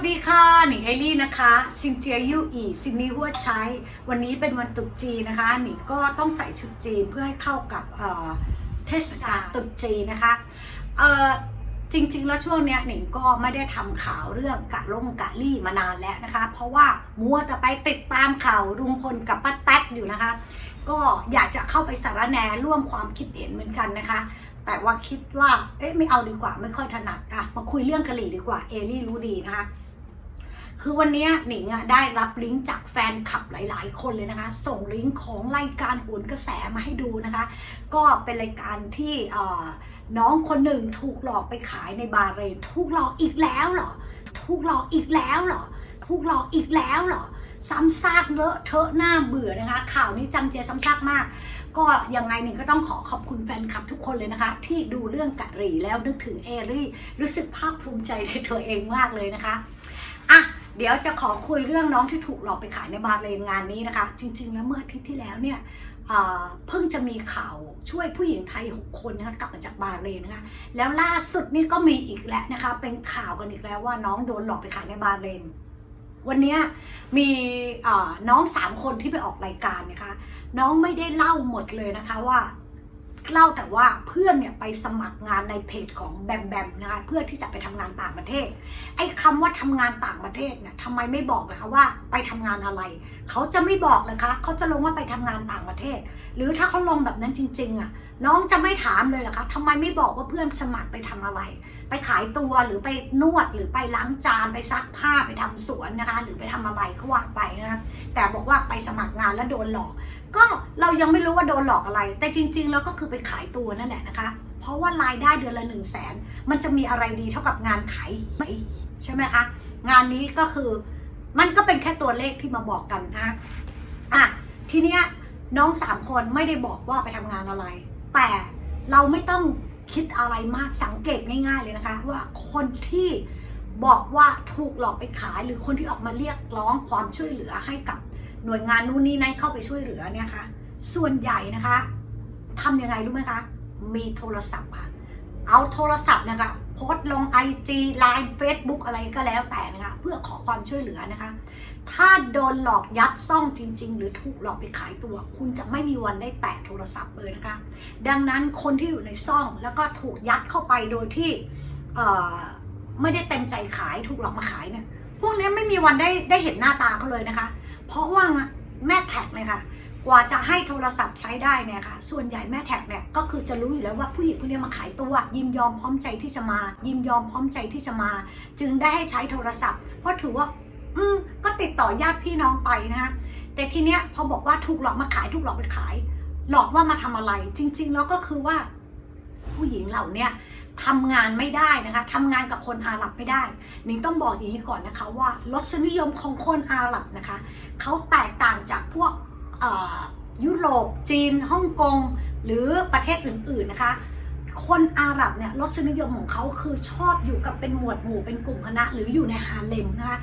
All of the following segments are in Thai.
สวัสดีค่ะ หนิงเอลี่นะคะซินเจียยูอีซินนี่หัวใช้ วันนี้เป็นวันตรุษจีนนะคะ หนิงก็ต้องใส่ชุดจีนเพื่อให้เข้ากับเทศกาลตรุษจีนนะคะเออจริง ๆ แล้วช่วงเนี้ยหนิงก็ไม่ได้ทำข่าวเรื่องกะลงกะลี่มานานแล้วนะคะ เพราะว่ามัวแต่ไปติดตามข่าวลุงพลกับป้าแต๊กอยู่นะคะ ก็อยากจะเข้าไปสารแนร่วมความคิดเห็นเหมือนกันนะคะแต่ว่าคิดว่า เอ๊ะ ไม่เอาดีกว่า ไม่ค่อยถนัดอะมาคุยเรื่องกะหรี่ดีกว่า เอลี่รู้ดีนะคะ คือวันนี้หนิงอะได้รับลิงก์จากแฟนคลับหลาย ๆ คนเลยนะคะ ส่งลิงก์ของรายการโหนกระแสมาให้ดูนะคะ ก็เป็นรายการที่น้องคนหนึ่งถูกหลอกไปขายในบาเรน ถูกหลอกอีกแล้วเหรอ ถูกหลอกอีกแล้วเหรอ ถูกหลอกอีกแล้วเหรอ ซ้ำซากเลอะเทอะหน้าเบื่อนะคะ ข่าวนี้จำเจซ้ำซากมาก ก็ยังไงหนี่ก็ต้องขอขอบคุณแฟนคลับทุกคนเลยนะคะ ที่ดูเรื่องกะหรี่แล้วนึกถึงเอรี่ รู้สึกภาคภูมิใจในตัวเองมากเลยนะคะ อะ เดี๋ยวจะขอคุยเรื่องน้องที่ถูกหลอกไปขายในบาร์เรนงานนี้นะคะ จริง ๆ แล้วเมื่ออาทิตย์ที่แล้วเนี่ยเพิ่งจะมีข่าวช่วยผู้หญิงไทย 6 คนนะคะกลับมาจากบาเรนนะคะแล้วล่าสุดนี่ก็มีอีกแล้วนะคะ เป็นข่าวกันอีกแล้วว่าน้องโดนหลอกไปขายในบาเรนวันนี้มีน้องสามคนที่ไปออกรายการนะคะ น้องไม่ได้เล่าหมดเลยนะคะว่า เล่าแต่ว่าเพื่อนเนี่ยไปสมัครงานในเพจของแบมแบมนะคะเพื่อที่จะไปทำงานต่างประเทศ ไอ้คำว่าทำงานต่างประเทศเนี่ยทำไมไม่บอกนะคะว่าไปทำงานอะไร เขาจะไม่บอกนะคะเขาจะลงว่าไปทำงานต่างประเทศ หรือถ้าเขาลงแบบนั้นจริง ๆ อะ น้องจะไม่ถามเลยเหรอคะทำไมไม่บอกว่าเพื่อนสมัครไปทำอะไร ไปขายตัวหรือไปนวดหรือไปล้างจานไปซักผ้าไปทำสวนนะคะ หรือไปทำอะไรเขาว่าไปนะคะแต่บอกว่าไปสมัครงานแล้วโดนหลอก ก็เรายังไม่รู้ว่าโดนหลอกอะไร แต่จริง ๆ แล้วก็คือไปขายตัวนั่นแหละนะคะ เพราะว่ารายได้เดือนละหนึ่งแสนมันจะมีอะไรดีเท่ากับงานขายไหมใช่ไหมคะ งานนี้ก็คือมันก็เป็นแค่ตัวเลขที่มาบอกกันนะอะทีเนี้ยน้องสามคนไม่ได้บอกว่าไปทำงานอะไร แต่เราไม่ต้องคิดอะไรมากสังเกตง่าย ๆเลยนะคะ ว่าคนที่บอกว่าถูกหลอกไปขายหรือคนที่ออกมาเรียกร้องความช่วยเหลือให้กับ หน่วยงานนู่นนี่นั่นเข้าไปช่วยเหลือเนี่ยค่ะส่วนใหญ่นะคะทำยังไงรู้ไหมคะ มีโทรศัพท์ค่ะ เอาโทรศัพท์นะคะโพสต์ลง IG ไลน์เฟซบุ๊กอะไรก็แล้วแต่นะคะเพื่อขอความช่วยเหลือนะคะ ถ้าโดนหลอกยัดซ่องจริง ๆ หรือถูกหลอกไปขายตัว คุณจะไม่มีวันได้แตะโทรศัพท์เลยนะคะ ดังนั้นคนที่อยู่ในซ่องแล้วก็ถูกยัดเข้าไปโดยที่ไม่ได้เต็มใจขายถูกหลอกมาขายเนี่ยพวกนี้ไม่มีวันได้ได้เห็นหน้าตาเขาเลยนะคะ เพราะว่าแม่แท็กเนี่ยค่ะ กว่าจะให้โทรศัพท์ใช้ได้เนี่ยค่ะ ส่วนใหญ่แม่แท็กเนี่ยก็คือจะรู้อยู่แล้วว่าผู้หญิงคนนี้มาขายตัว ยินยอมพร้อมใจที่จะมา ยินยอมพร้อมใจที่จะมา จึงได้ให้ใช้โทรศัพท์ เพราะถือว่า อืมก็ติดต่อญาติพี่น้องไปนะคะแต่ทีเนี้ยพอบอกว่าถูกหลอกมาขายถูกหลอกไปขาย หลอกว่ามาทำอะไร จริง ๆ แล้วก็คือว่า ผู้หญิงเหล่าเนี้ย ทำงานไม่ได้นะคะทำงานกับคนอาหรับไม่ได้หนิงต้องบอกอย่างนี้ก่อนนะคะว่ารสนิยมของคนอาหรับนะคะเขาแตกต่างจากพวกยุโรปจีนฮ่องกงหรือประเทศอื่นๆนะคะคนอาหรับเนี่ยรสนิยมของเขาคือชอบอยู่กับเป็นหมวดหมู่เป็นกลุ่มคณะ หรืออยู่ในฮาเลมนะคะ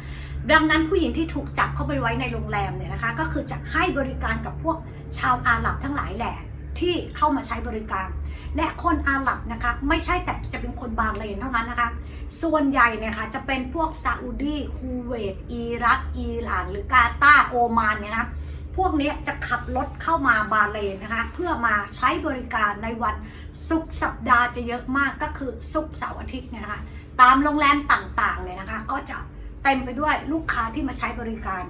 ดังนั้นผู้หญิงที่ถูกจับเข้าไปไว้ในโรงแรมเนี่ยนะคะก็คือจะให้บริการกับพวกชาวอาหรับทั้งหลายแหละที่เข้ามาใช้บริการ และคนอาหรับนะคะ ไม่ใช่แต่จะเป็นคนบาห์เรนเท่านั้นนะคะ ส่วนใหญ่เนี่ยค่ะจะเป็นพวกซาอุดีคูเวตอิรักอิหร่าน หรือกาตาโอมานเนี่ยนะพวกนี้จะขับรถเข้ามาบาห์เรนนะคะ เพื่อมาใช้บริการในวันศุกร์สัปดาห์จะเยอะมากก็คือศุกร์เสาร์อาทิตย์เนี่ยนะคะ ตามโรงแรมต่างๆเลยนะคะ ก็จะเต็มไปด้วยลูกค้าที่มาใช้บริการ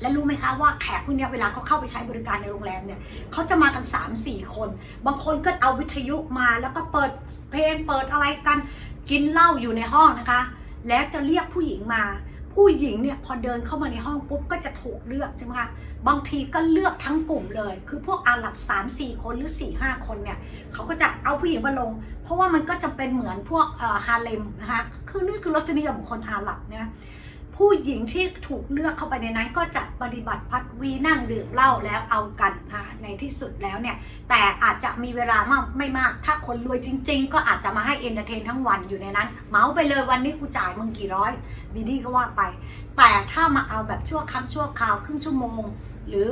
และรู้ไหมคะว่าแขกพวกนี้เวลาเขาเข้าไปใช้บริการในโรงแรมเนี่ยเขาจะมากัน3 4 คน บางคนก็เอาวิทยุมาแล้วก็เปิดเพลงเปิดอะไรกันกินเหล้าอยู่ในห้องนะคะ แล้วจะเรียกผู้หญิงมา ผู้หญิงเนี่ยพอเดินเข้ามาในห้องปุ๊บก็จะถูกเลือกใช่ไหมคะบางทีก็เลือกทั้งกลุ่มเลย คือพวกอาหรับ3 4 คนหรือ 4 5 คนเนี่ยเขาก็จะเอาผู้หญิงมาลง เพราะว่ามันก็จะเป็นเหมือนพวกฮาเลมนะคะคือนี่คือรสนิยมของคนอาหรับเนะ ผู้หญิงที่ถูกเลือกเข้าไปในนั้นก็จะปฏิบัติพัดวีนั่งดื่มเหล้าแล้วเอากันนะคะในที่สุดแล้วเนี่ย แต่อาจจะมีเวลามากไม่มาก ถ้าคนรวยจริง ๆ ก็อาจจะมาให้เอนเตอร์เทนทั้งวันอยู่ในนั้น เมาไปเลยวันนี้กูจ่ายมึงกี่ร้อยบีดี้ก็ว่าไป แต่ถ้ามาเอาแบบชั่วครั้งชั่วคราวครึ่งชั่วโมง หรือ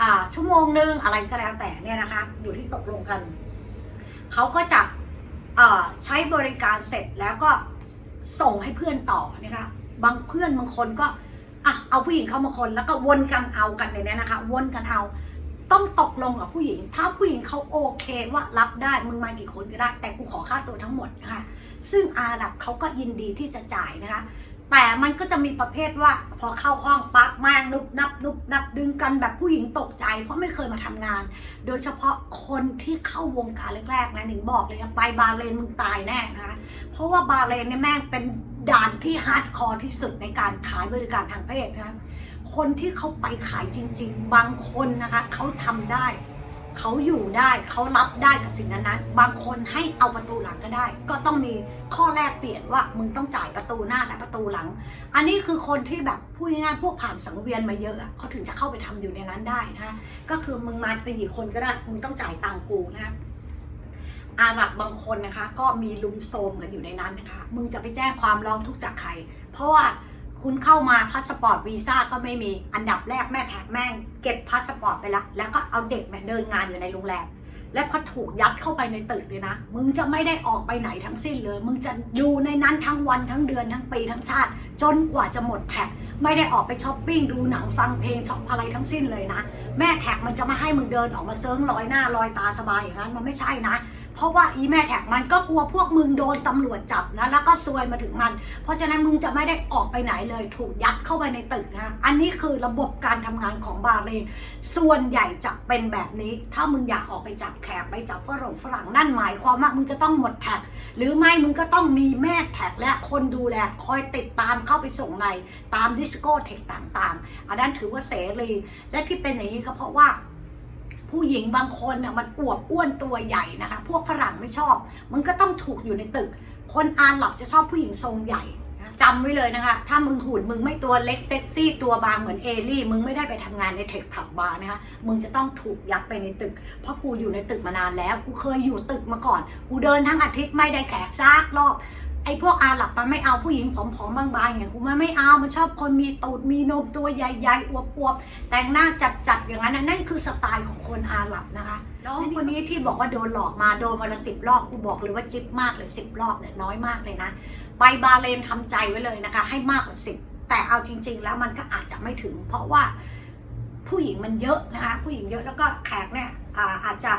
อ่าชั่วโมงหนึ่งอะไรก็แล้วแต่เนี่ยนะคะ อยู่ที่ตกลงกันเขาก็จะอ่อใช้บริการเสร็จแล้วก็ส่งให้เพื่อนต่อนะคะ บางเพื่อนบางคนก็อะเอาผู้หญิงเข้ามาคนแล้วก็วนกันเอากันในนี้นะคะ วนกันเอาต้องตกลงกับผู้หญิง ถ้าผู้หญิงเขาโอเคว่ารับได้มึงมากี่คนก็ได้ แต่กูขอค่าตัวทั้งหมดนะคะซึ่งอาหรับเขาก็ยินดีที่จะจ่ายนะคะแต่มันก็จะมีประเภทว่าพอเข้าห้องปั๊บแม่งนุบนับนุบนับดึงกันแบบผู้หญิงตกใจ เพราะไม่เคยมาทำงาน โดยเฉพาะคนที่เข้าวงการแรกๆนะหนิงบอกเลยไปบาเรนมึงตายแน่นะคะเพราะว่าบาเรนเนี่ยแม่งเป็น ด่านที่ฮาร์ดคอร์ที่สุดในการขายบริการทางเพศนะคะคนที่เขาไปขายจริง ๆ บางคนนะคะเขาทำได้ เขาอยู่ได้เขารับได้กับสิ่งนั้นๆบางคนให้เอาประตูหลังก็ได้ ก็ต้องมีข้อแรกเปลี่ยนว่ามึงต้องจ่ายประตูหน้าและประตูหลัง อันนี้คือคนที่แบบพูดง่ายๆพวกผ่านสังเวียนมาเยอะเขาถึงจะเข้าไปทำอยู่ในนั้นได้นะก็คือมึงมาตีกี่คนก็ได้มึงต้องจ่ายตังค์กูนะคะ อาหรับบางคนนะคะ ก็มีลุมโซมกันอยู่ในนั้นนะคะ มึงจะไปแจ้งความร้องทุกข์จากใคร เพราะว่าคุณเข้ามาพาสปอร์ตวีซ่าก็ไม่มีอันดับแรกแม่แท็กแม่ง เก็บพาสปอร์ตไปละแล้วก็เอาเด็กมาเดินงานอยู่ในโรงแรมและพอถูกยัดเข้าไปในตึกเลยนะ มึงจะไม่ได้ออกไปไหนทั้งสิ้นเลย มึงจะอยู่ในนั้นทั้งวันทั้งเดือนทั้งปีทั้งชาติ จนกว่าจะหมดแท็ก ไม่ได้ออกไปช้อปปิ้งดูหนังฟังเพลงช็อปอะไรทั้งสิ้นเลยนะ แม่แท็กมันจะมาให้มึงเดินออกมาเซิร์งลอยหน้าลอยตาสบายอย่างนั้นมันไม่ใช่นะ เพราะว่าอีแม่แท็กมันก็กลัวพวกมึงโดนตำรวจจับนะแล้วก็ซวยมาถึงมัน เพราะฉะนั้นมึงจะไม่ได้ออกไปไหนเลยถูกยัดเข้าไปในตึกนะอันนี้คือระบบการทำงานของบาเรนส่วนใหญ่จะเป็นแบบนี้ ถ้ามึงอยากออกไปจับแขกไปจับฝรั่งฝรั่งนั่นหมายความว่ามึงจะต้องหมดแท็กหรือไม่มึงก็ต้องมีแม่แท็กและคนดูแลคอยติดตามเข้าไปส่งในตามดิสโก้เทคต่างๆ อันนั้นถือว่าเสรีและที่เป็นอย่างนี้ก็เพราะว่า ผู้หญิงบางคนน่ะมันอวบอ้วนตัวใหญ่นะคะ พวกฝรั่งไม่ชอบมึงก็ต้องถูกอยู่ในตึก คนอาหรับจะชอบผู้หญิงทรงใหญ่นะจำไว้เลยนะคะ ถ้ามึงหุ่นมึงไม่ตัวเล็กเซ็กซี่ตัวบางเหมือนเอลี่ มึงไม่ได้ไปทำงานในเทคผับบาร์นะคะ มึงจะต้องถูกยัดไปในตึก เพราะกูอยู่ในตึกมานานแล้ว กูเคยอยู่ตึกมาก่อน กูเดินทั้งอาทิตย์ไม่ได้แขกซากรอบ ไอ้พวกอาหรับมันไม่เอาผู้หญิงผอมๆบางๆอย่างกูมันไม่เอา มันชอบคนมีตูดมีนมตัวใหญ่ๆอวบๆแต่งหน้าจัดๆอย่างนั้นนะนั่นคือสไตล์ของคนอาหรับนะคะน้องคนนี้ที่บอกว่าโดนหลอกมาโดนมาละสิบรอบกูบอกเลยว่าจิ๊บมากเลยสิบรอบเนี่ยน้อยมากเลยนะไปบาห์เรนทำใจไว้เลยนะคะ ให้มากกว่าสิบแต่เอาจริง ๆ แล้วมันก็อาจจะไม่ถึง เพราะว่าผู้หญิงมันเยอะนะคะ ผู้หญิงเยอะแล้วก็แขกเนี่ยอาอาจจะ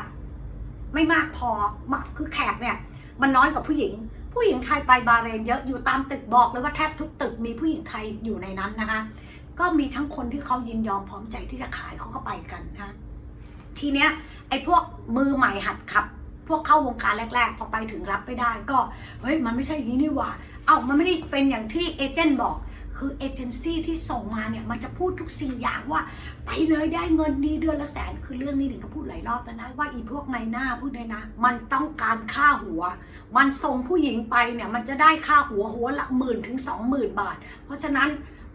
ไม่มากพอมากคือแขกเนี่ย มันน้อยกว่าผู้หญิง ผู้หญิงไทยไปบาเรนเยอะอยู่ตามตึกบอกเลยว่าแทบทุกตึกมีผู้หญิงไทยอยู่ในนั้นนะคะก็มีทั้งคนที่เขายินยอมพร้อมใจที่จะขายเขาก็ไปกันนะทีเนี้ยไอ้พวกมือใหม่หัดขับ พวกเข้าวงการแรก ๆ พอไปถึงรับไม่ได้ ก็เฮ้ยมันไม่ใช่อย่างนี้นี่หว่า เอ้ามันไม่ได้เป็นอย่างที่เอเจนต์บอก คือเอเจนซี่ที่ส่งมาเนี่ยมันจะพูดทุกสิ่งอย่างว่า ไปเลยได้เงินดีเดือนละแสน คือเรื่องนี้หนึ่งก็พูดหลายรอบแล้วนะว่าอีพวกในหน้าพูดเลยนะ มันต้องการค่าหัว มันส่งผู้หญิงไปเนี่ยมันจะได้ค่าหัวหัวละหมื่นถึงสองหมื่นบาท เพราะฉะนั้น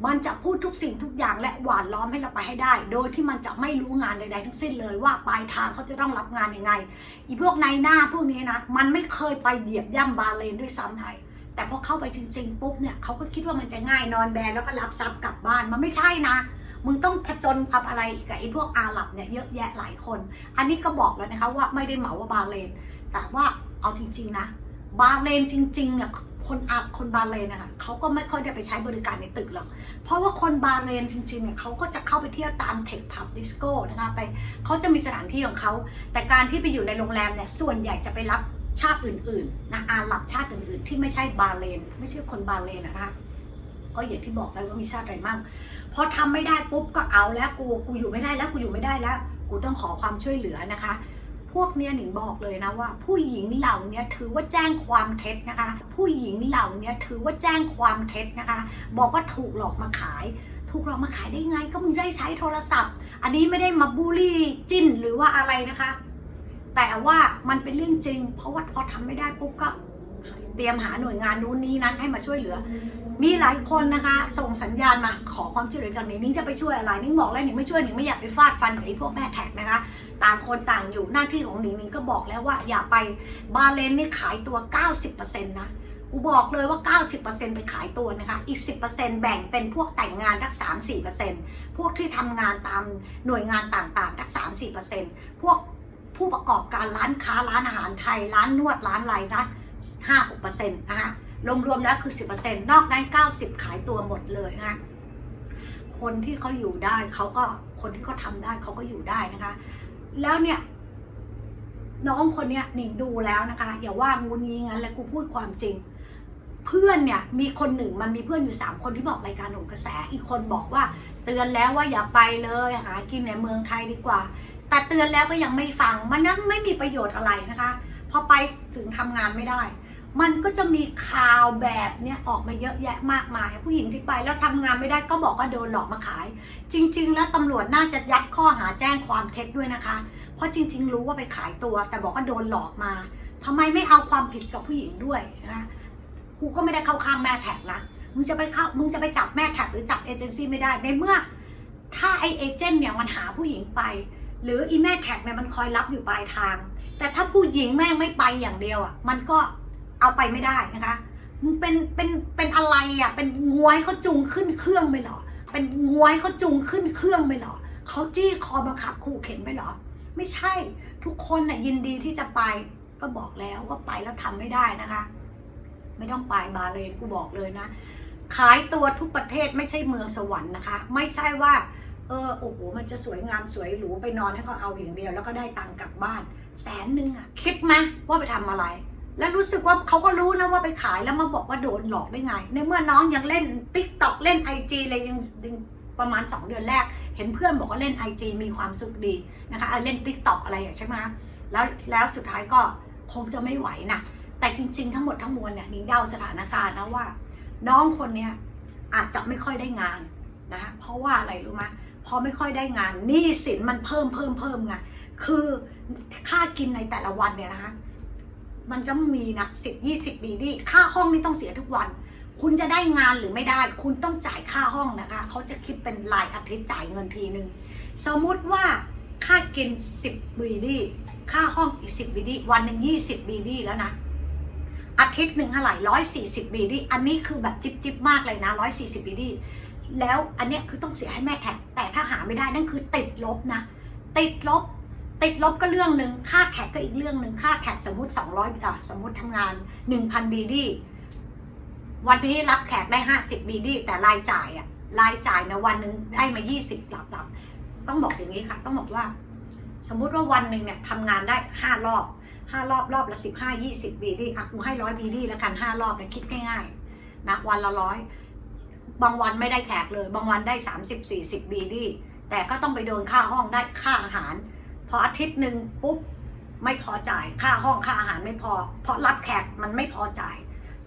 มันจะพูดทุกสิ่งทุกอย่างและหวานล้อมให้เราไปให้ได้ โดยที่มันจะไม่รู้งานใดๆทั้งสิ้นเลยว่าปลายทางเขาจะต้องรับงานยังไง อีพวกในหน้าพวกนี้นะ มันไม่เคยไปเหยียบย่ำบาเลนด้วยซ้ำไทย แต่พอเข้าไปจริงๆปุ๊บเนี่ยเขาก็คิดว่ามันจะง่ายนอนแบนแล้วก็รับทรัพย์กลับบ้านมันไม่ใช่นะมึงต้องผจญกับอะไรกับไอ้พวกอาหรับเนี่ยเยอะแยะหลายคน อันนี้ก็บอกแล้วนะคะว่าไม่ได้เหมาว่าบาเลน แต่ว่าเอาจริง ๆนะ บาเลนจริงๆเนี่ยคนอาคนบาเลนนะคะเขาก็ไม่ค่อยได้ไปใช้บริการในตึกหรอก เพราะว่าคนบาเลนจริงๆเนี่ยเขาก็จะเข้าไปเที่ยวตามเทคผับดิสโก้นะคะไปเขาจะมีสถานที่ของเขา แต่การที่ไปอยู่ในโรงแรมเนี่ยส่วนใหญ่จะไปรับ ชาติอื่นๆนะอาหรับชาติอื่นๆ ที่ไม่ใช่บาเลน ไม่ใช่คนบาเลนนะคะก็อย่างที่บอกไปว่ามีชาติอะไรมั่งพอทำไม่ได้ปุ๊บก็เอาแล้วกูกูอยู่ไม่ได้แล้วกูอยู่ไม่ได้แล้ว กูต้องขอความช่วยเหลือนะคะ พวกเนี้ยหนิงบอกเลยนะว่า ผู้หญิงเหล่านี้ถือว่าแจ้งความเท็จนะคะ ผู้หญิงเหล่านี้ถือว่าแจ้งความเท็จนะคะ บอกว่าถูกหลอกมาขาย ถูกหลอกมาขายได้ไงก็มึงได้ใช้โทรศัพท์ อันนี้ไม่ได้มาบูลลี่จิ้นหรือว่าอะไรนะคะ แต่ว่ามันเป็นเรื่องจริง เพราะว่าพอทำไม่ได้ปุ๊บก็เตรียมหาหน่วยงานนู้นนี้นั้นให้มาช่วยเหลือ มีหลายคนนะคะ ส่งสัญญาณมาขอความช่วยเหลือจากหนิงนิ้งจะไปช่วยอะไรนิ้งบอกแล้วหนิงไม่ช่วยหนิงไม่อยากไปฟาดฟันกับไอ้พวกแม่แท็กนะคะ ต่างคนต่างอยู่หน้าที่ของหนิงนิงก็บอกแล้วว่าอย่าไปบาเลนนี่ขายตัว 90%นะกูบอกเลยว่า 90%ไปขายตัวนะคะ อีก 10%แบ่งเป็นพวกแต่งงานทัก 3-4%พวกที่ทำงานตามหน่วยงานต่างๆทัก 3-4%พวก ผู้ประกอบการร้านค้าร้านอาหารไทย ร้านนวดร้านอะไรนะ5-6%นะคะรวมๆแล้วคือ10%นต์นอกนั้น90ขายตัวหมดเลยนะคนที่เขาอยู่ได้เขาก็คนที่เขาทำได้เขาก็อยู่ได้นะคะ แล้วเนี่ยน้องคนเนี้ยหนิงดูแล้วนะคะ อย่าว่างุนงี้งั้นเลยกูพูดความจริง เพื่อนเนี่ยมีคนหนึ่งมันมีเพื่อนอยู่สามคนที่บอกรายการหนุ่มกระแส อีกคนบอกว่า เตือนแล้วว่าอย่าไปเลยหากินในเมืองไทยดีกว่า แต่เตือนแล้วก็ยังไม่ฟัง มันนั้นไม่มีประโยชน์อะไรนะคะ พอไปถึงทำงานไม่ได้ มันก็จะมีข่าวแบบเนี้ยออกมาเยอะแยะมากมาย ผู้หญิงที่ไปแล้วทำงานไม่ได้ก็บอกว่าโดนหลอกมาขาย จริง ๆ แล้วตำรวจน่าจะยัดข้อหาแจ้งความเท็จด้วยนะคะ เพราะจริง ๆ รู้ว่าไปขายตัว แต่บอกว่าโดนหลอกมาทำไมไม่เอาความผิดกับผู้หญิงด้วยนะคะกูก็ไม่ได้เข้าข้างแม่แท็กนะมึงจะไปเข้ามึงจะไปจับแม่แท็กหรือจับเอเจนซี่ไม่ได้ในเมื่อ ถ้าไอเอเจนต์เนี่ยมันหาผู้หญิงไป หรืออีแม่แท็กเนี่ยมันคอยรับอยู่ปลายทาง แต่ถ้าผู้หญิงแม่งไม่ไปอย่างเดียวอะมันก็เอาไปไม่ได้นะคะมึงเป็นเป็นเป็นอะไรอะเป็นงวยเขาจูงขึ้นเครื่องไปหรอ เป็นงวยเขาจูงขึ้นเครื่องไปหรอเขาจี้คอบังคับขู่เข็นไปหรอ ไม่ใช่ทุกคนน่ะยินดีที่จะไปก็บอกแล้วว่าไปแล้วทำไม่ได้นะคะ ไม่ต้องไปบาเลนกูบอกเลยนะ ขายตัวทุกประเทศไม่ใช่เมืองสวรรค์นะคะ ไม่ใช่ว่า ออโอ้โหมันจะสวยงามสวยหรูไปนอนให้เขาเอาอย่างเดียว แล้วก็ได้ตังค์กลับบ้าน แสนหนึ่งอะคิดไหมว่าไปทำอะไร แล้วรู้สึกว่าเขาก็รู้นะว่าไปขายแล้วมาบอกว่าโดนหลอกได้ไง ในเมื่อน้องยังเล่นติ๊กต็อกเล่นไอจีเลยยังยังประมาณ 2 เดือนแรก เห็นเพื่อนบอกว่าเล่นไอจีมีความสุขดีนะคะเล่นติ๊กต็อกอะไรอย่างใช่ไหมแล้วแล้วสุดท้ายก็คงจะไม่ไหวนะแต่จริงๆ ทั้งหมดทั้งมวลเนี่ยนิ้งเดาสถานการณ์นะว่า น้องคนเนี้ยอาจจะไม่ค่อยได้งานนะเพราะว่าอะไรรู้ไหม พอไม่ค่อยได้งานหนี้สินมันเพิ่มเพิ่มเพิ่มไงคือค่ากินในแต่ละวันเนี่ยนะคะมันจะมีนะสิบยี่สิบปีนี่ค่าห้องนี่ต้องเสียทุกวัน คุณจะได้งานหรือไม่ได้ คุณต้องจ่ายค่าห้องนะคะเขาจะคิดเป็นรายอาทิตย์จ่ายเงินทีหนึ่งสมมุติว่าค่ากินสิบบีดีค่าห้องอีกสิบบีดีวันหนึ่งยี่สิบบีดีแล้วนะอาทิตย์หนึ่งเท่าไหร่ร้อยสี่สิบบีดีอันนี้คือแบบจิบจิบมากเลยนะร้อยสี่สิบบีดี แล้วอันเนี้ยคือต้องเสียให้แม่แท็กแต่ถ้าหาไม่ได้นั่นคือติดลบนะ ติดลบ ติดลบก็เรื่องหนึ่งค่าแท็กก็อีกเรื่องหนึ่งค่าแท็กสมมติ 200อะสมมติทำงาน 1,000 บีดีวันนี้รับแขกได้ 50 บีดีแต่รายจ่ายอะรายจ่ายในวันหนึ่งได้มา 20หลับหลับต้องบอกอย่างนี้ค่ะ ต้องบอกว่า สมมุติว่าวันหนึ่งเนี่ยทำงานได้ 5 รอบ 5 รอบรอบละ 15 20บีดีอะกูให้ร้อยบีดีแล้วกัน 5 รอบเนี่ยคิดง่ายๆนะวันละร้อย บางวันไม่ได้แขกเลย บางวันได้ 30 40 บีดี แต่ก็ต้องไปโดนค่าห้องได้ค่าอาหาร พออาทิตย์หนึ่งปุ๊บไม่พอจ่ายค่าห้องค่าอาหารไม่พอ เพราะรับแขกมันไม่พอจ่าย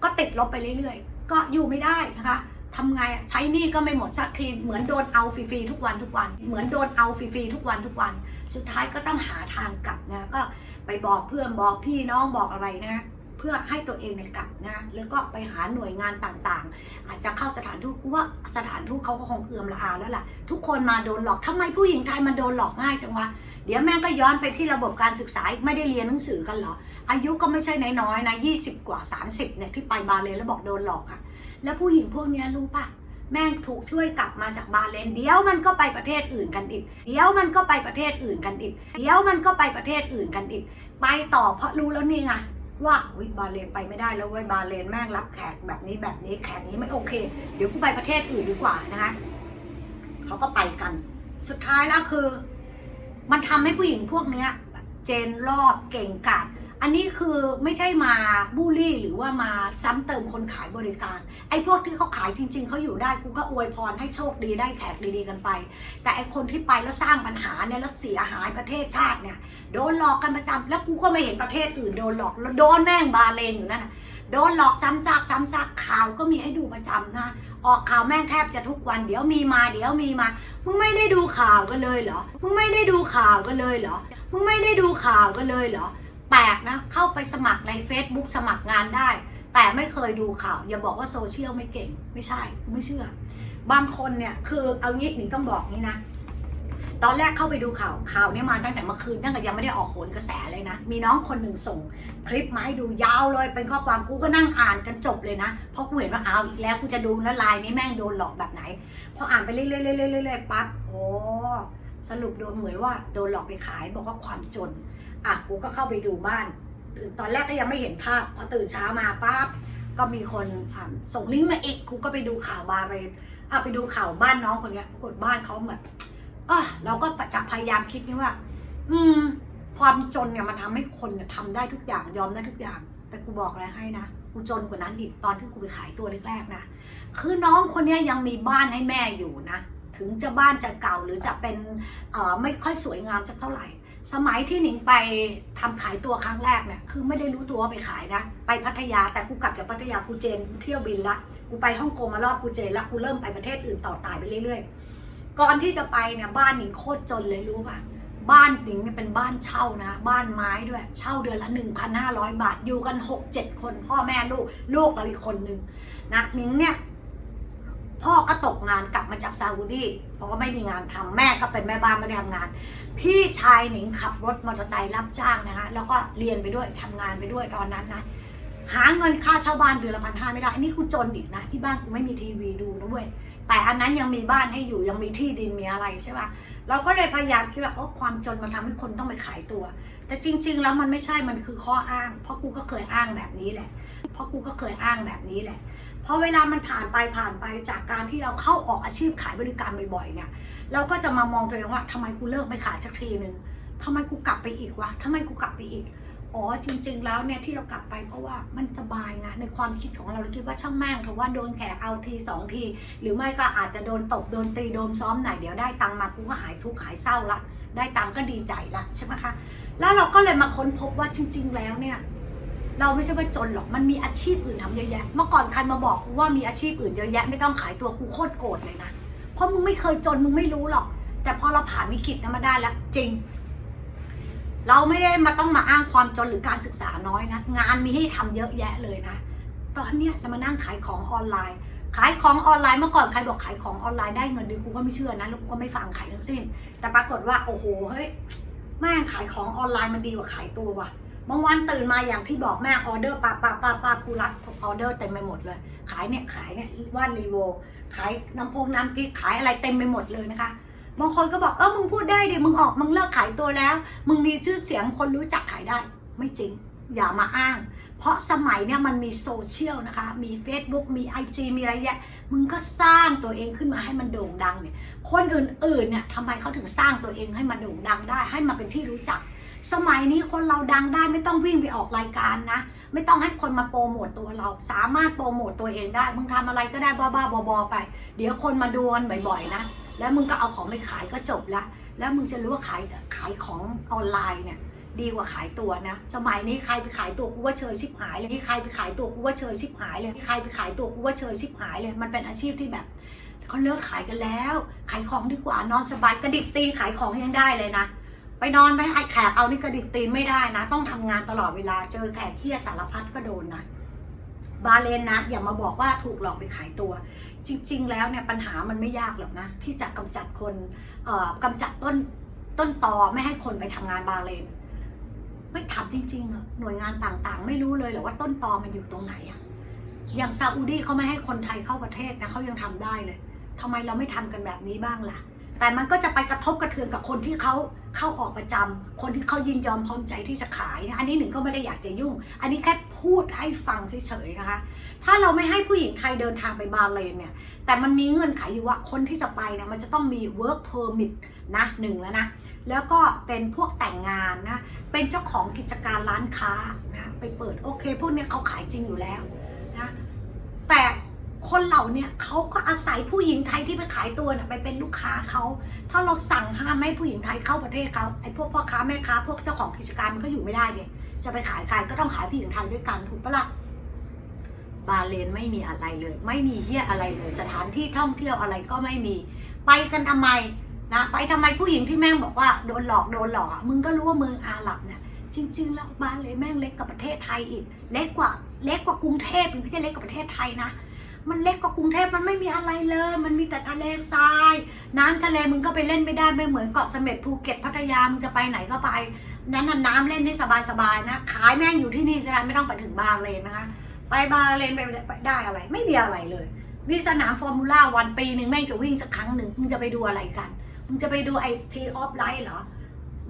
ก็ติดลบไปเรื่อยๆ ก็อยู่ไม่ได้นะคะทำไงใช้หนี้ก็ไม่หมดสักทีเหมือนโดนเอาฟรีๆทุกวันทุกวัน เหมือนโดนเอาฟรีๆทุกวันทุกวัน สุดท้ายก็ต้องหาทางกลับนะก็ไปบอกเพื่อนบอกพี่น้องบอกอะไรนะ เพื่อให้ตัวเองเนี่ยกลับนะแล้วก็ไปหาหน่วยงานต่างๆ อาจจะเข้าสถานทูตว่าสถานทูตเขาก็คงเอือมละอาแล้วล่ะ ทุกคนมาโดนหลอกทำไมผู้หญิงไทยมันโดนหลอกง่ายจังวะเดี๋ยวแม่งก็ย้อนไปที่ระบบการศึกษาอีกไม่ได้เรียนหนังสือกันเหรอ อายุก็ไม่ใช่น้อยๆนะ20กว่า30เนี่ยที่ไปบาเลนแล้วบอกโดนหลอกอะแล้วผู้หญิงพวกเนี้ยรู้ปะแม่งถูกช่วยกลับมาจากบาเลนเดี๋ยวมันก็ไปประเทศอื่นกันอีกเดี๋ยวมันก็ไปประเทศอื่นกันอีกเดี๋ยวมันก็ไปประเทศอื่นกันอีกไปต่อเพราะรู้แล้วนี่ไง ว่าอุ๊ยบาเลนไปไม่ได้แล้วเว้ยบาเลนแม่งรับแขกแบบนี้แบบนี้แขกนี้ไม่โอเค เดี๋ยวกูไปประเทศอื่นดีกว่านะคะเขาก็ไปกัน สุดท้ายแล้วคือ มันทำให้ผู้หญิงพวกเนี้ย เจนรอดเก่งกาจ อันนี้คือไม่ใช่มาบูลลี่หรือว่ามาซ้ำเติมคนขายบริการ ไอ้พวกที่เขาขายจริง ๆเขาอยู่ได้กูก็อวยพรให้โชคดีได้แขกดีๆกันไป แต่ไอ้คนที่ไปแล้วสร้างปัญหาเนี่ยแล้วเสียหายประเทศชาติเนี่ยโดนหลอกกันประจำแล้วกูก็ไม่เห็นประเทศอื่นโดนหลอกแล้วโดนแม่งบาเลนอยู่นั่นโดนหลอกซ้ำซากซ้ำซากข่าวก็มีให้ดูประจำนะออกข่าวแม่งแทบจะทุกวันเดี๋ยวมีมาเดี๋ยวมีมา มึงไม่ได้ดูข่าวกันเลยเหรอ มึงไม่ได้ดูข่าวกันเลยเหรอ มึงไม่ได้ดูข่าวกันเลยเหรอ แปลกนะเข้าไปสมัครใน Facebook สมัครงานได้ แต่ไม่เคยดูข่าว อย่าบอกว่าโซเชียลไม่เก่ง ไม่ใช่ไม่เชื่อ บางคนเนี่ยคือเอางี้หนิงต้องบอกนี้นะ ตอนแรกเข้าไปดูข่าวข่าวนี้มาตั้งแต่เมื่อคืนตั้งแต่ยังไม่ได้ออกโหนกระแสเลยนะ มีน้องคนหนึ่งส่ง คลิปมาให้ดูยาวเลย เป็นข้อความกูก็นั่งอ่านจนจบเลยนะเพราะกูเห็นว่าเอาอีกแล้วกูจะดูแล้วลายนี้แม่งโดนหลอกแบบไหนพออ่านไปเรื่อยๆๆๆปั๊บโอ้สรุปโดนเหมือนว่าโดนหลอกไปขายบอกว่าความจน อะกูก็เข้าไปดูบ้านตื่นตอนแรกก็ยังไม่เห็นภาพพอตื่นเช้ามาปั๊บก็มีคนส่งลิงก์มาอีกกูก็ไปดูข่าวบาร์เรนอะไปดูข่าวบ้านน้องคนเนี้ยปรากฏบ้านเขาเหมือนอะเราก็จะพยายามคิดนี่ว่า อืม ความจนเนี่ยมันทำให้คนเนี่ยทำได้ทุกอย่างยอมได้ทุกอย่าง แต่กูบอกอะไรให้นะกูจนกว่านั้นอีกตอนที่กูไปขายตัวแรกๆนะคือน้องคนนี้ยังมีบ้านให้แม่อยู่นะถึงจะบ้านจะเก่าหรือจะเป็นเอ่อไม่ค่อยสวยงามสักเท่าไหร่ สมัยที่หนิงไปทำขายตัวครั้งแรกเนี่ยคือไม่ได้รู้ตัวว่าไปขายนะ ไปพัทยาแต่กูกลับจากพัทยากูเจนเที่ยวบินละกูไปฮ่องกงมารอบกูเจนละกูเริ่มไปประเทศอื่นต่อตายไปเรื่อยๆ ก่อนที่จะไปเนี่ยบ้านหนิงโคตรจนเลยรู้ป่ะบ้านหนิงเนี่ยเป็นบ้านเช่านะ บ้านไม้ด้วย เช่าเดือนละ1,500 บาทอยู่กัน 6-7 คนพ่อแม่ลูก ลูกเราอีกคนนึงนะหนิงเนี่ย พ่อก็ตกงานกลับมาจากซาอุดีเพราะว่าไม่มีงานทำแม่ก็เป็นแม่บ้านไม่ได้ทำงาน พี่ชายหนิงขับรถมอเตอร์ไซค์รับจ้างนะคะแล้วก็เรียนไปด้วยทำงานไปด้วยตอนนั้นนะหาเงินค่าเช่าบ้านเดือนละพันห้าไม่ได้อันนี้กูจนอีกนะที่บ้านกูไม่มีทีวีดูนะเว้ยแต่อันนั้นยังมีบ้านให้อยู่ยังมีที่ดินมีอะไรใช่ปะเราก็เลยพยายามคิดว่าโอ้ความจนมันทำให้คนต้องไปขายตัว แต่จริง ๆ แล้วมันไม่ใช่มันคือข้ออ้าง เพราะกูก็เคยอ้างแบบนี้แหละ เพราะกูก็เคยอ้างแบบนี้แหละ พอเวลามันผ่านไปผ่านไปจากการที่เราเข้าออกอาชีพขายบริการบ่อยๆเนี่ยเราก็จะมามองตัวเองว่าทำไมกูเลิกไม่ขายสักทีหนึ่งทำไมกูกลับไปอีกวะทำไมกูกลับไปอีกอ๋อจริง ๆ แล้วเนี่ยที่เรากลับไปเพราะว่ามันสบายไงในความคิดของเราเราคิดว่าช่างแม่งถือว่าโดนแขกเอาทีสองที หรือไม่ก็อาจจะโดนตบโดนตีโดนซ้อมไหนเดี๋ยวได้ตังมากูก็หายทุกข์หายเศร้าละได้ตังก็ดีใจละใช่ไหมคะแล้วเราก็เลยมาค้นพบว่าจริง ๆ แล้วเนี่ย เราไม่ใช่ว่าจนหรอก มันมีอาชีพอื่นทำเยอะแยะ เมื่อก่อนใครมาบอกกูว่ามีอาชีพอื่นเยอะแยะไม่ต้องขายตัวกูโคตรโกรธเลยนะ เพราะมึงไม่เคยจนมึงไม่รู้หรอก แต่พอเราผ่านวิกฤตนั้นมาได้แล้วจริง เราไม่ได้มาต้องมาอ้างความจนหรือการศึกษาน้อยนะ งานมีให้ทำเยอะแยะเลยนะ ตอนเนี้ยจะมานั่งขายของออนไลน์ ขายของออนไลน์เมื่อก่อนใครบอกขายของออนไลน์ได้เงินดีกูก็ไม่เชื่อนะแล้วกูก็ไม่ฟังใครทั้งสิ้น แต่ปรากฏว่าโอ้โหเฮ้ยแม่งขายของออนไลน์มันดีกว่าขายตัวว่ะ บางวันตื่นมาอย่างที่บอกแม่ออเดอร์ปาปาปาปากูรับออเดอร์เต็มไปหมดเลย ขายเนี่ยขายเนี่ยว่านรีโว ขายน้ำพงน้ำพริกขายอะไรเต็มไปหมดเลยนะคะ บางคนก็บอกเออมึงพูดได้ดิมึงออกมึงเลิกขายตัวแล้ว มึงมีชื่อเสียงคนรู้จักขายได้ ไม่จริง อย่ามาอ้าง เพราะสมัยเนี่ยมันมีโซเชียลนะคะ มี Facebook มี IG มีอะไรเงี้ยมึงก็สร้างตัวเองขึ้นมาให้มันโด่งดังเนี่ยคนอื่นๆเนี่ยทำไมเขาถึงสร้างตัวเองให้มันโด่งดังได้ ให้มันเป็นที่รู้จัก สมัยนี้คนเราดังได้ไม่ต้องวิ่งไปออกรายการนะ ไม่ต้องให้คนมาโปรโมตตัวเรา สามารถโปรโมตตัวเองได้ มึงทำอะไรก็ได้บ้าๆบอๆไป เดี๋ยวคนมาดูกันบ่อยๆนะ แล้วมึงก็เอาของไปขายก็จบละ แล้วมึงจะรู้ว่าขายขายของออนไลน์เนี่ยดีกว่าขายตัวนะ สมัยนี้ใครไปขายตัวกูว่าเชยชิบหายเลยนี่ใครไปขายตัวกูว่าเชยชิบหายเลยนี่ใครไปขายตัวกูว่าเชยชิบหายเลย มันเป็นอาชีพที่แบบเขาเลิกขายกันแล้ว ขายของดีกว่านอนสบายกระดิกตีขายของยังได้เลยนะ ไปนอนไปให้แขกเอานี่กระดิกตีนไม่ได้นะ ต้องทำงานตลอดเวลาเจอแขกเที่ยสารพัดก็โดนนะบาเลนนะอย่ามาบอกว่าถูกหลอกไปขายตัว จริง ๆ แล้วเนี่ยปัญหามันไม่ยากหรอกนะ ที่จะกำจัดคนเอ่อกำจัดต้นต้นตอไม่ให้คนไปทำงานบาเลน ไม่ทำจริงๆอะหน่วยงานต่างๆ ไม่รู้เลยหรอว่าต้นตอมันอยู่ตรงไหนอะอย่างซาอุดีเขาไม่ให้คนไทยเข้าประเทศนะเขายังทำได้เลยทำไมเราไม่ทำกันแบบนี้บ้างล่ะ แต่มันก็จะไปกระทบกระเทือนกับคนที่เขา เข้าออกประจำคนที่เขายินยอมพร้อมใจที่จะขายนะอันนี้หนึ่งก็ไม่ได้อยากจะยุ่ง อันนี้แค่พูดให้ฟังเฉยๆนะคะ ถ้าเราไม่ให้ผู้หญิงไทยเดินทางไปบาเลนเนี่ย แต่มันมีเงื่อนไขอยู่ว่าคนที่จะไปเนี่ยมันจะต้องมี work permit นะหนึ่งแล้วนะแล้วก็เป็นพวกแต่งงานนะ เป็นเจ้าของกิจการร้านค้านะ ไปเปิดโอเคพวกเนี้ยเขาขายจริงอยู่แล้วนะ แต่ คนเหล่าเนี้ยเขาก็อาศัยผู้หญิงไทยที่ไปขายตัวเนี่ยไปเป็นลูกค้าเขา ถ้าเราสั่งห้ามไม่ให้ผู้หญิงไทยเข้าประเทศเขาไอ้พวกพ่อค้าแม่ค้าพวกเจ้าของกิจการมันก็อยู่ไม่ได้เนี่ยจะไปขายใครก็ต้องขายผู้หญิงไทยด้วยกันถูกปะล่ะบาเลนไม่มีอะไรเลย ไม่มีเฮียอะไรเลย สถานที่ท่องเที่ยวอะไรก็ไม่มี ไปกันทำไมนะไปทำไมผู้หญิงที่แม่งบอกว่าโดนหลอกโดนหลอกมึงก็รู้ว่าเมืองอาหรับเนี่ยจริงๆแล้วบาเลนแม่งเล็กกว่าประเทศไทยอีก เล็กกว่าเล็กกว่ากรุงเทพไม่ใช่เล็กกว่าประเทศไทยนะ มันเล็กกว่ากรุงเทพมันไม่มีอะไรเลย มันมีแต่ทะเลทราย น้ำทะเลมึงก็ไปเล่นไม่ได้ไม่เหมือนเกาะเสม็ดภูเก็ตพัทยามึงจะไปไหนก็ไป นั้นน่ะน้ำเล่นได้สบายๆนะขายแม่งอยู่ที่นี่ก็ได้ไม่ต้องไปถึงบาเลนนะคะไปบาเลนไปได้อะไร ไม่มีอะไรเลยวิสนามฟอร์มูล่าวันปีหนึ่งแม่งจะวิ่งสักครั้งหนึ่งมึงจะไปดูอะไรกันมึงจะไปดูไอทีออฟไลท์เหรอ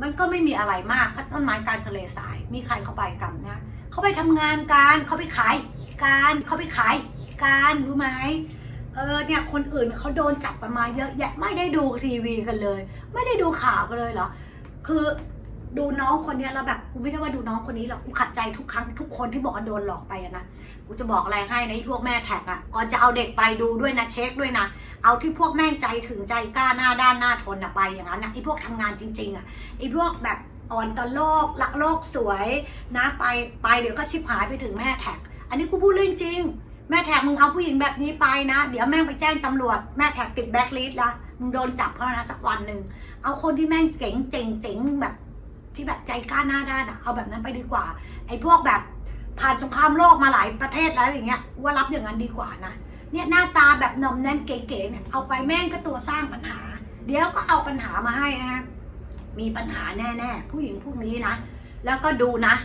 มันก็ไม่มีอะไรมากก็ต้นไม้การทะเลทราย มีใครเข้าไปกันนะเขาไปทำงานกันเขาไปขายการเขาไปขาย การรู้ไหมเออเนี่ยคนอื่นเขาโดนจับกันมาเยอะแยะไม่ได้ดูทีวีกันเลย ไม่ได้ดูข่าวกันเลยเหรอคือดูน้องคนนี้ยแล้วแบบกูไม่ใช่ว่าดูน้องคนนี้หรอกกูขัดใจทุกครั้งทุกคนที่บอกว่าโดนหลอกไปอะนะกูจะบอกอะไรให้นะพวกแม่แท็กอะก่อนจะเอาเด็กไปดูด้วยนะเช็คด้วยนะเอาที่พวกแม่งใจถึงใจกล้าหน้าด้านหน้าทนอะไปอย่างนั้นนะไอ้พวกทำงานจริง ๆอะไอ้พวกแบบอ่อนต่อโลกรักโลกสวยนะไปไปเดี๋ยวก็ชิบหายไปถึงแม่แท็ก อันนี้กูพูดเรื่องจริง แม่แท็กมึงเอาผู้หญิงแบบนี้ไปนะ เดี๋ยวแม่งไปแจ้งตำรวจ แม่แท็กติดแบ็คลิสต์ละมึงโดนจับเพราะนะสักวันหนึ่งเอาคนที่แม่งเก๋งเจ๋งเจ๋งแบบ ที่แบบใจกล้าหน้าด้านอะเอาแบบนั้นไปดีกว่า ไอ้พวกแบบผ่านสงครามโลกมาหลายประเทศแล้วอย่างเงี้ยว่ารับอย่างนั้นดีกว่านะเนี่ยหน้าตาแบบนมแน่นเก๋ๆเนี่ยเอาไปแม่งก็ตัวสร้างปัญหา เดี๋ยวก็เอาปัญหามาให้นะมีปัญหาแน่ๆผู้หญิงพวกนี้นะ แล้วก็ดูนะ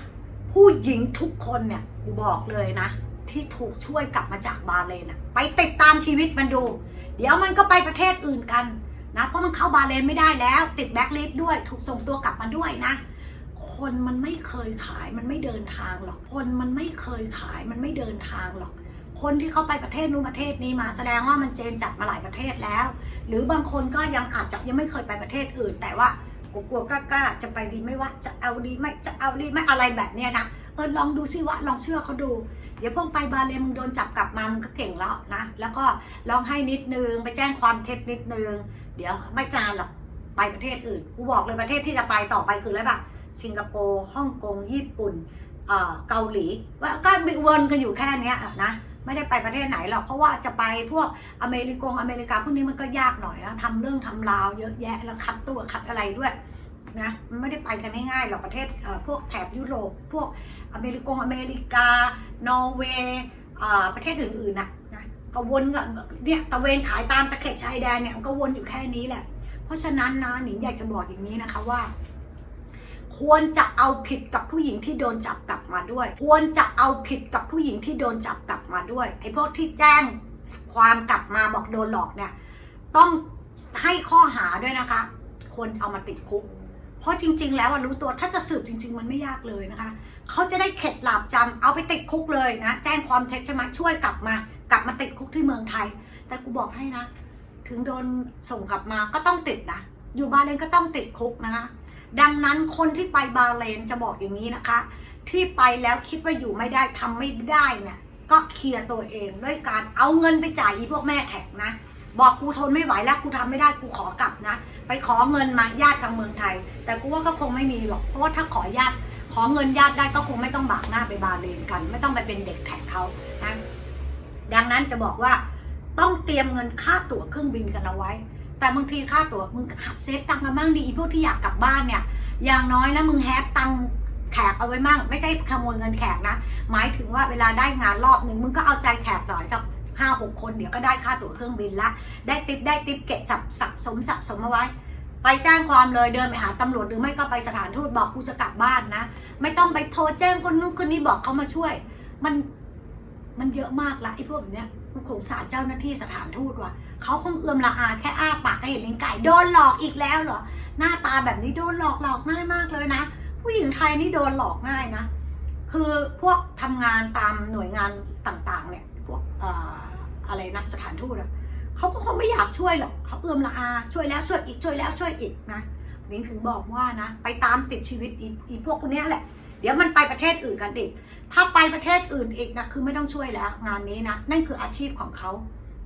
ผู้หญิงทุกคนเนี่ยกูบอกเลยนะ ที่ถูกช่วยกลับมาจากบาเลนอะไปติดตามชีวิตมันดู เดี๋ยวมันก็ไปประเทศอื่นกันนะเพราะมันเข้าบาเลนไม่ได้แล้ว ติดแบ็คลิสต์ด้วย ถูกส่งตัวกลับมาด้วยนะ คนมันไม่เคยขายมันไม่เดินทางหรอก คนมันไม่เคยขายมันไม่เดินทางหรอก คนที่เขาไปประเทศนู้นประเทศนี้มาแสดงว่ามันเจนจัดมาหลายประเทศแล้ว หรือบางคนก็ยังอาจจะยังไม่เคยไปประเทศอื่น แต่ว่ากลัวกล้าจะไปดีไม่ว่าจะเอาดีไม่จะเอาดีไม่อะไรแบบเนี้ยนะเออลองดูซิว่าลองเชื่อเขาดู เดี๋ยวพวกไปบาเลมึงโดนจับกลับมามึงก็เก่งแล้วนะ แล้วก็ลองให้นิดนึงไปแจ้งความเท็จนิดนึง เดี๋ยวไม่นานหรอกไปประเทศอื่นกูบอกเลยประเทศที่จะไปต่อไปคืออะไรบ้างสิงคโปร์ฮ่องกงญี่ปุ่นเกาหลีว่าก็มีวนกันอยู่แค่นี้นะไม่ได้ไปประเทศไหนหรอกเพราะว่าจะไปพวกอเมริกงอเมริกาพวกนี้มันก็ยากหน่อยนะทำเรื่องทำราวเยอะแยะแล้วคัดตัวคัดอะไรด้วย นะมันไม่ได้ไปกันง่ายๆหรอกประเทศพวกแถบยุโรปพวกอเมริกงอเมริกา นอร์เวย์ประเทศอื่นๆนะนะก็วนกับเนี่ยตะเวนขายตามตะเข็บชายแดนเนี่ยมันก็วนอยู่แค่นี้แหละ เพราะฉะนั้นนะหนิงอยากจะบอกอย่างนี้นะคะว่า ควรจะเอาผิดกับผู้หญิงที่โดนจับกลับมาด้วย ควรจะเอาผิดกับผู้หญิงที่โดนจับกลับมาด้วยไอ้พวกที่แจ้งความกลับมาบอกโดนหลอกเนี่ย ต้องให้ข้อหาด้วยนะคะควรเอามาติดคุก เพราะจริง ๆ แล้วรู้ตัวถ้าจะสืบจริง ๆ มันไม่ยากเลยนะคะเขาจะได้เข็ดหลาบจำเอาไปติดคุกเลยนะแจ้งความเท็จใช่ไหมช่วยกลับมา กลับมาติดคุกที่เมืองไทย แต่กูบอกให้นะ ถึงโดนส่งกลับมาก็ต้องติดนะอยู่บาเลนก็ต้องติดคุกนะคะดังนั้นคนที่ไปบาเลนจะบอกอย่างนี้นะคะ ที่ไปแล้วคิดว่าอยู่ไม่ได้ทำไม่ได้เนี่ยก็เคลียร์ตัวเองด้วยการเอาเงินไปจ่ายพวกแม่แท็กนะ บอกกูทนไม่ไหวแล้วกูทำไม่ได้กูขอกลับนะ ไปขอเงินมาญาติทางเมืองไทย แต่กูว่าก็คงไม่มีหรอกเพราะว่าถ้าขอญาติขอเงินญาติได้ก็คงไม่ต้องบากหน้าไปบาเลนกัน ไม่ต้องไปเป็นเด็กแท็กเขานะดังนั้นจะบอกว่าต้องเตรียมเงินค่าตั๋วเครื่องบินกันเอาไว้ แต่บางทีค่าตั๋วมึงหัดเซฟตังค์มาบ้างดีพวกที่อยากกลับบ้านเนี่ยอย่างน้อยนะมึงแฮปตังค์แขกเอาไว้มั่งไม่ใช่ขโมยเงินแขกนะ หมายถึงว่าเวลาได้งานรอบหนึ่งมึงก็เอาใจแขกหน่อยสักห้าหกคนเดี๋ยวก็ได้ค่าตั๋วเครื่องบินละได้ติปได้ติปเก็บสะสะสมสะสมเอาไว้ ไปแจ้งความเลยเดินไปหาตำรวจหรือไม่ก็ไปสถานทูตบอกกูจะกลับบ้านนะ ไม่ต้องไปโทรแจ้งคนนู้นคนนี้บอกเขามาช่วย มันมันเยอะมากละไอ้พวกเนี้ยกูสงสารเจ้าหน้าที่สถานทูตว่ะเขาคงเอื้อมละอาแค่อ้าปากก็เห็นลิงไก่โดนหลอกอีกแล้วเหรอหน้าตาแบบนี้โดนหลอกหลอกง่ายมากเลยนะ ผู้หญิงไทยนี่โดนหลอกง่ายนะ คือพวกทำงานตามหน่วยงานต่างๆเนี่ยพวกอออะไรนะสถานทูตอะ เขาก็คงไม่อยากช่วยหรอกเขาเอื้อมละอาช่วยแล้วช่วยอีกช่วยแล้วช่วยอีกนะนิ้งถึงบอกว่านะ ไปตามติดชีวิตอีอีพวกคนเนี้ยแหละ เดี๋ยวมันไปประเทศอื่นกันอีกถ้าไปประเทศอื่นอีกนะคือไม่ต้องช่วยแล้ว งานนี้นะนั่นคืออาชีพของเขา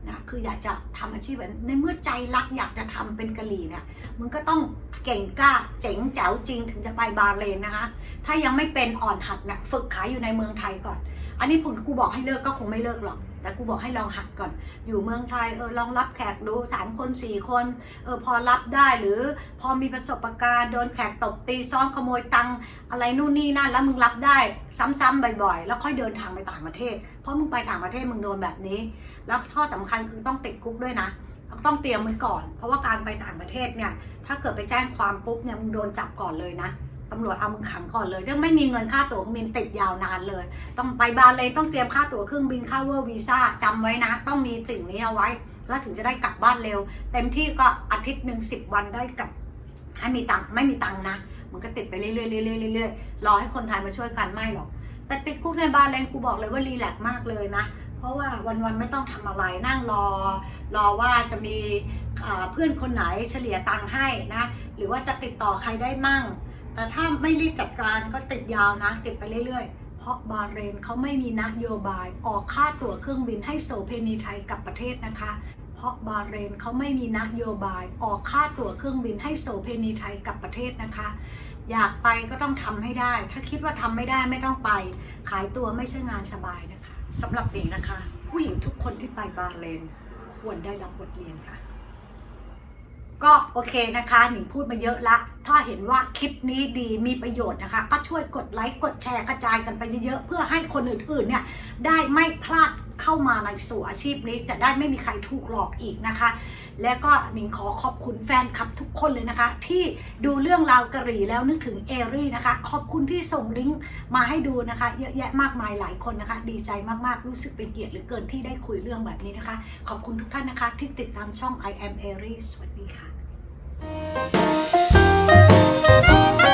นะคืออยากจะทำอาชีพแบบในเมื่อใจรักอยากจะทำเป็นกะหรี่เนี่ยมึงก็ต้องเก่งกล้าเจ๋งแจ๋วจริงถึงจะไปบาห์เลนนะคะ ถ้ายังไม่เป็นอ่อนหัดนะฝึกขายอยู่ในเมืองไทยก่อน อันนี้ผมกูบอกให้เลิกก็คงไม่เลิกหรอก แต่กูบอกให้ลองหัดก่อน อยู่เมืองไทยเออลองรับแขกดูสามคนสี่คนเออพอรับได้หรือพอมีประสบการณ์โดนแขกตบตีซ้อมขโมยตังอะไรนู่นนี่นั่นแล้วมึงรับได้ซ้ำๆบ่อยๆ แล้วค่อยเดินทางไปต่างประเทศ เพราะมึงไปต่างประเทศมึงโดนแบบนี้ แล้วข้อสำคัญคือต้องติดคุกด้วยนะต้องเตรียมไว้ก่อน เพราะว่าการไปต่างประเทศเนี่ยถ้าเกิดไปแจ้งความปุ๊บเนี่ยมึงโดนจับก่อนเลยนะ ตำรวจเอามึงขังก่อนเลยยังไม่มีเงินค่าตั๋วเครื่องบินติดยาวนานเลย ต้องไปบาเลยต้องเตรียมค่าตั๋วเครื่องบินค่าเวอร์วีซ่าจำไว้นะ ต้องมีสิ่งนี้เอาไว้ แล้วถึงจะได้กลับบ้านเร็ว เต็มที่ก็อาทิตย์หนึ่งสิบวันได้กลับให้มีตังค์ไม่มีตังค์นะมันก็ติดไปเรื่อยๆเรื่อยๆเรื่อยๆรอให้คนไทยมาช่วยกันไม่หรอกแต่ติดคุกในบาเลนกูบอกเลยว่ารีแลกซ์มากเลยนะเพราะว่าวันๆไม่ต้องทำอะไรนั่งรอ รอว่าจะมีเพื่อนคนไหนเฉลี่ยตังค์ให้นะหรือว่าจะติดต่อใครได้มั่ง แต่ถ้าไม่รีบจัดการก็ติดยาวนะติดไปเรื่อยๆ เพราะบาเรนเขาไม่มีนโยบายออกค่าตั๋วเครื่องบินให้โสเพณีไทยกลับประเทศนะคะ เพราะบาเรนเขาไม่มีนโยบายออกค่าตั๋วเครื่องบินให้โสเพณีไทยกลับประเทศนะคะ อยากไปก็ต้องทำให้ได้ ถ้าคิดว่าทำไม่ได้ไม่ต้องไป ขายตัวไม่ใช่งานสบายนะคะสำหรับหนิงนะคะ ผู้หญิงทุกคนที่ไปบาเรนควรได้รับบทเรียนค่ะ ก็โอเคนะคะหนิงพูดมาเยอะละ ถ้าเห็นว่าคลิปนี้ดีมีประโยชน์นะคะ ก็ช่วยกดไลค์กดแชร์กระจายกันไปเยอะๆเพื่อให้คนอื่นๆเนี่ยได้ไม่พลาดเข้ามาในสู่อาชีพนี้จะได้ไม่มีใครถูกหลอกอีกนะคะ และก็หนิงขอขอบคุณแฟนคลับทุกคนเลยนะคะ ที่ดูเรื่องราวกะหรี่แล้วนึกถึงเอรี่นะคะ ขอบคุณที่ส่งลิงก์มาให้ดูนะคะ เยอะแยะมากมายหลายคนนะคะ ดีใจมากๆรู้สึกเป็นเกียรติเหรือเกินที่ได้คุยเรื่องแบบนี้นะคะ ขอบคุณทุกท่านนะคะ ที่ติดตามช่อง I am Aries สวัสดีค่ะ Música